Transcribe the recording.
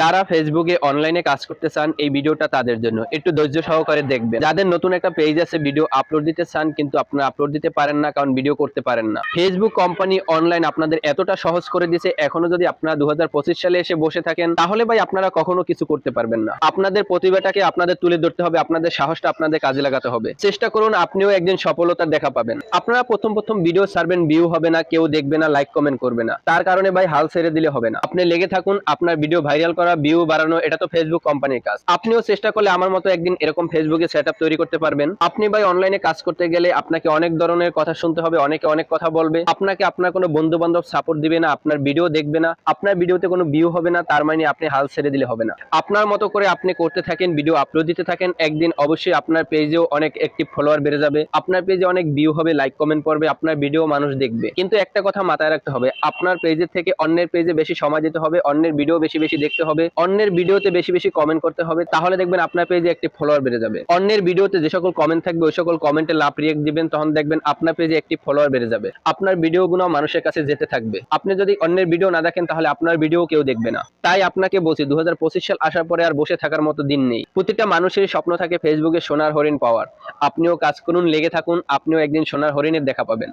যারা ফেসবুকে অনলাইনে কাজ করতে চান, এই ভিডিওটা তাদের জন্য। একটু ধৈর্য সহকারে দেখবেন। যাদের নতুন একটা পেজ আছে ভিডিও আপলোড দিতে চান, কিন্তু আপনারা আপলোড দিতে পারেন না, কারণ ভিডিও করতে পারেন না। ফেসবুক কোম্পানি অনলাইন আপনাদের এতটা সহজ করে দিয়েছে, এখনও যদি আপনারা দু সালে এসে বসে থাকেন, তাহলে ভাই আপনারা কখনো কিছু করতে পারবেন না। আপনাদের প্রতিভাটাকে আপনাদের তুলে ধরতে হবে, আপনাদের সাহসটা আপনাদের কাজে লাগাতে হবে। চেষ্টা করুন, আপনিও একদিন সফলতার দেখা পাবেন। আপনারা প্রথম প্রথম ভিডিও ছাড়বেন ভিউ হবে না, কেউ দেখবে না লাইক কমেন্ট করবে না। তার কারণে ভাই হাল ছেড়ে দিলে হবে না। আপনি লেগে থাকুন, আপনার ভিডিও ভাইরাল করা ভিউ বাড়ানো, এটা তো ফেসবুক কোম্পানির কাজ। আপনিও চেষ্টা করলে আমার মতো একদিন এরকম ফেসবুকে সেট তৈরি করতে পারবেন। আপনি ভাই অনলাইনে কাজ করতে গেলে আপনাকে অনেক ধরনের কথা শুনতে হবে, অনেকে অনেক কথা বলবে। আপনাকে আপনার কোনো বন্ধু বান্ধব সাপোর্ট দিবে না, আপনার ভিডিও দেখবে না, আপনার ভিডিওতে কোনো ভিউ হবে না, তার মানে আপনি হাল ছেড়ে দিলে হবে না। আপনার মতো করে আপনি করতে থাকেন ভিডিও আপলোড দিতে থাকেন, একদিন অবশ্যই আপনার পেজেও অনেক একটি ফলোয়ার বেড়ে যাবে। আপনার পেজে অনেক ভিউ হবে লাইক কমেন্ট পড়বে, আপনার ভিডিও মানুষ দেখবে। কিন্তু একটা কথা মাথায় রাখতে হবে, আপনার পেজের থেকে অন্যের পেজে বেশি সময় দিতে হবে, অন্যের ভিডিও বেশি বেশি দেখতে হবে। অন্যের ভিডিওতে বেশি বেশি কমেন্ট করতে হবে, তাহলে দেখবেন আপনার পেজে একটি ফলোয়ার বেড়ে যাবে। অন্যের ভিডিওতে যে সকল কমেন্ট থাকবে, ওই সকল কমেন্টে লাভ রিয়েক্ট দিবেন, তখন দেখবেন আপনার পেজে একটি ফলোয়ার বেড়ে যাবে। আপনার ভিডিওগুলো মানুষের কাছে যেতে থাকবে। আপনি যদি অন্যের ভিডিও না দেখেন, তাহলে আপনার ভিডিও কেউ দেখবে না। তাই আপনাকে বলছি দু হাজার পঁচিশ সাল আসার পরে আর বসে থাকার মতো দিন নেই। প্রতিটা মানুষের স্বপ্ন থাকে ফেসবুকে সোনার হরিণ পাওয়ার। আপনিও কাজ করুন, লেগে থাকুন, আপনিও একদিন সোনার হরিণের দেখা পাবেন।